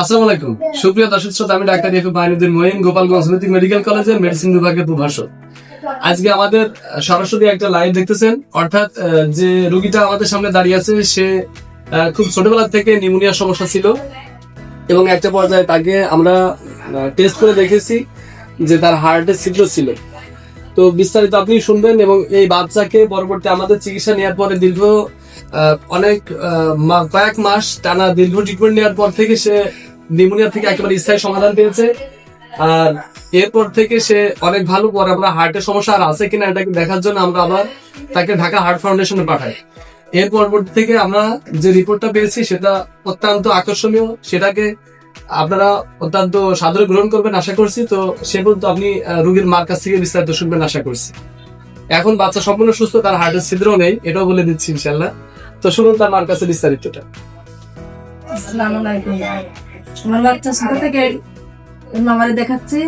আসসালামু আলাইকুম। সুপ্রিয় দর্শক শ্রোতা, আমি doctor F Mohin, Gopalganj medical কলেজের মেডিসিন বিভাগের প্রভাষক। আজকে আমাদের সরাসরি একটা লাইভ দেখতেছেন। অর্থাৎ যে রুগীটা আমাদের সামনে দাঁড়িয়ে আছে, সে খুব ছোটবেলা থেকে নিউমোনিয়ার সমস্যা ছিল। এবং একটা পর্যায়ে তাকে আমরা টেস্ট করে দেখেছি যে তার হার্টে ছিদ্র ছিল। তো বিস্তারিত আপনি শুনবেন এবং এই বাচ্চাকে পরবর্তী আমাদের চিকিৎসা নেওয়ার পরে দীর্ঘ অনেক কয়েক মাস টানা দীর্ঘ ট্রিটমেন্ট নেওয়ার পর থেকে সে নিউমোনিয়া থেকে একেবারে স্থায়ী সমাধান পেয়েছে। আর এরপর থেকে সে অনেক ভালো পরে আমরা হার্টের সমস্যা আর আছে কিনা এটাকে দেখার জন্য আমরা আবার তাকে ঢাকা হার্ট ফাউন্ডেশনে পাঠাই। এর পরবর্তী থেকে আমরা যে রিপোর্টটা পেয়েছি সেটা অত্যন্ত আকর্ষণীয়। সেটাকে আপনারা অত্যন্ত সাদরে গ্রহণ করবেন আশা করছি। তো সে পর্যন্ত আপনি রোগীর মার কাছ থেকে বিস্তারিত শুনবেন আশা করছি। এখন বাচ্চা সম্পূর্ণ সুস্থ, তার হার্টের ছিদ্র নেই, এটাও বলে দিচ্ছি ইনশাল্লাহ তো শুনুন তার মার কাছে বিস্তারিতটা। আসসালামু আলাইকুম। আমার বাচ্চা ছোট থেকে মামারে দেখাচ্ছি।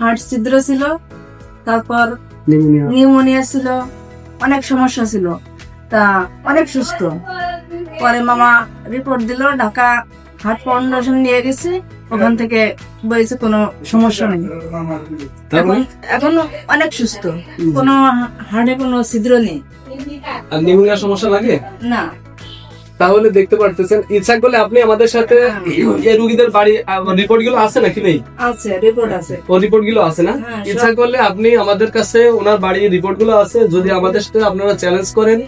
হার্ট ছিদ্র ছিল তারপর নিউমোনিয়া। ছিল অনেক সমস্যা ছিল। তা অনেক সুস্থ। পরে মামা রিপোর্ট দিল ঢাকা হার্ট ফাউন্ডেশন নিয়ে গেছে। ওখান থেকে বলেছে কোনো সমস্যা নেই। এখন অনেক সুস্থ। কোনো হার্টে কোনো ছিদ্র নেই। আর নিউমোনিয়ার সমস্যা লাগে? না। তাহলে দেখতে পারতেছেন। ইচ্ছা করলে আপনি আমাদের সাথে এই রুগীদের বাড়ি রিপোর্টগুলো আছে নাকি নেই? আছে রিপোর্ট আছে। ও রিপোর্টগুলো আছে না? হ্যাঁ, ইচ্ছা করলে আপনি আমাদের কাছে ওনার বাড়ির রিপোর্টগুলো আছে। যদি আমাদের সাথে আপনারা চ্যালেঞ্জ করেন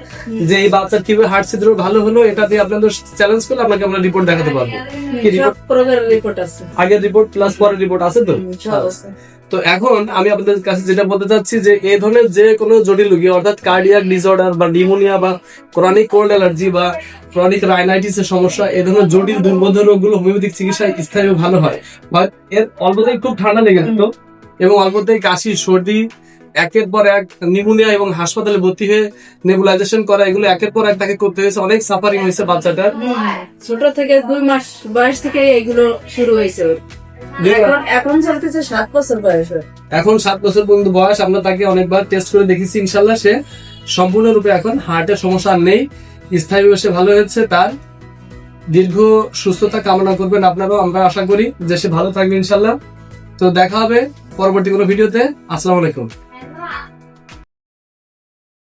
যে এই বাচ্চার কীভাবে হার্ট ছিদ্র ভালো হলো এটা দিয়ে আপনাদের চ্যালেঞ্জ করলে আপনাকে আমরা রিপোর্ট দেখাতে পারব। কি রিপোর্ট আছে। আগের রিপোর্ট প্লাস পরের রিপোর্ট আছে তো? তো এখন আমি আপনাদের কাছে যেটা বলতে চাচ্ছি যে এই ধরনের যে কোনো জটিল রোগী, অর্থাৎ কার্ডিয়াক ডিসঅর্ডার বা নিউমোনিয়া বা ক্রনিক কোল্ড অ্যালার্জি বা ক্রনিক রাইনাইটিস এর সমস্যা এই ধরনের জটিল দুর্বোধ রোগগুলো হোমিওপ্যাথিক চিকিৎসায় স্থায়ী ভালো হয়। বা এর অল্পতেই খুব ঠান্ডা লেগে যেত এবং অল্পতেই কাশি, সর্দি, একের পর এক নিউমোনিয়া এবং হাসপাতালে ভর্তি হয়ে নেবুলাইজেশন করা, এগুলো একের পর এক তাকে করতে হয়েছে। অনেক সাফারিং হয়েছে বাচ্চাটার। ছোট থেকে দুই মাস বয়স থেকে এগুলো শুরু হয়েছে। এখন চলতেছে সাত বছর বয়স এখন সাত বছর পর্যন্ত বয়স আমরা তাকে অনেকবার টেস্ট করে দেখেছি ইনশাল্লাহ সে সম্পূর্ণরূপে এখন হার্টের সমস্যা নেই। স্থায়ী সে ভালো হয়েছে তার দীর্ঘ সুস্থতা কামনা করবেন আপনারাও আমরা আশা করি যে সে ভালো থাকবে ইনশাল্লাহ তো দেখা হবে পরবর্তী কোনো ভিডিওতে। আসসালামু আলাইকুম।